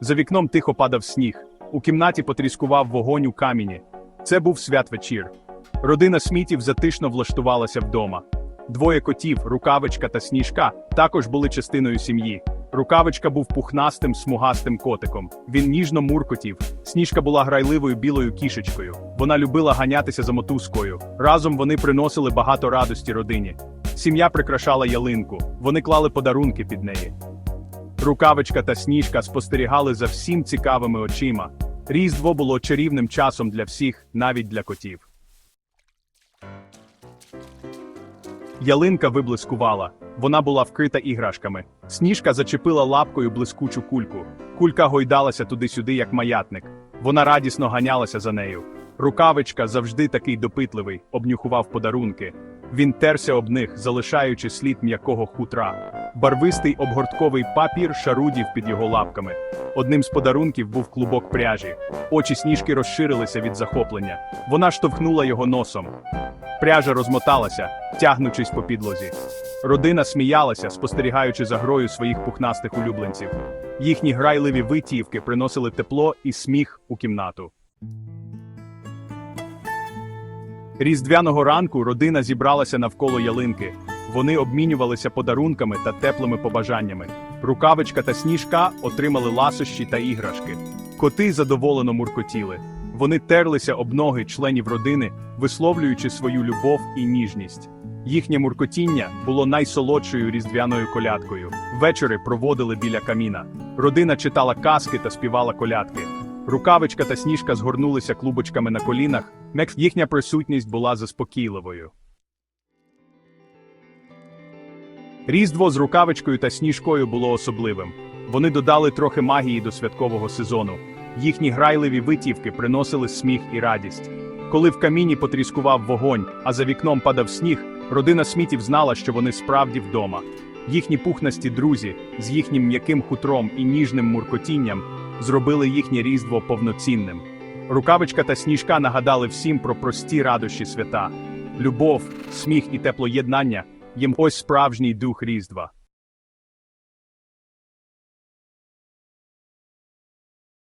За вікном тихо падав сніг. У кімнаті потріскував вогонь у каміні. Це був святвечір. Родина смітів затишно влаштувалася вдома. Двоє котів, рукавичка та сніжка, також були частиною сім'ї. Рукавичка був пухнастим, смугастим котиком. Він ніжно муркотів. Сніжка була грайливою білою кішечкою. Вона любила ганятися за мотузкою. Разом вони приносили багато радості родині. Сім'я прикрашала ялинку. Вони клали подарунки під неї. Рукавичка та сніжка спостерігали за всім цікавими очима. Різдво було чарівним часом для всіх, навіть для котів. Ялинка виблискувала. Вона була вкрита іграшками. Сніжка зачепила лапкою блискучу кульку. Кулька гойдалася туди-сюди, як маятник. Вона радісно ганялася за нею. Рукавичка, завжди такий допитливий, обнюхував подарунки. Він терся об них, залишаючи слід м'якого хутра. Барвистий обгортковий папір шарудів під його лапками. Одним з подарунків був клубок пряжі. Очі сніжки розширилися від захоплення. Вона штовхнула його носом. Пряжа розмоталася, тягнучись по підлозі. Родина сміялася, спостерігаючи за грою своїх пухнастих улюбленців. Їхні грайливі витівки приносили тепло і сміх у кімнату. Різдвяного ранку родина зібралася навколо ялинки. Вони обмінювалися подарунками та теплими побажаннями. Рукавичка та сніжка отримали ласощі та іграшки. Коти задоволено муркотіли. Вони терлися об ноги членів родини, висловлюючи свою любов і ніжність. Їхнє муркотіння було найсолодшою різдвяною колядкою. Вечори проводили біля каміна. Родина читала казки та співала колядки. Рукавичка та сніжка згорнулися клубочками на колінах, їхня присутність була заспокійливою. Різдво з рукавичкою та сніжкою було особливим. Вони додали трохи магії до святкового сезону. Їхні грайливі витівки приносили сміх і радість. Коли в каміні потріскував вогонь, а за вікном падав сніг, родина смітів знала, що вони справді вдома. Їхні пухнасті друзі з їхнім м'яким хутром і ніжним муркотінням зробили їхнє різдво повноцінним. Рукавичка та сніжка нагадали всім про прості радощі свята. Любов, сміх і теплоєднання їм ось справжній дух різдва.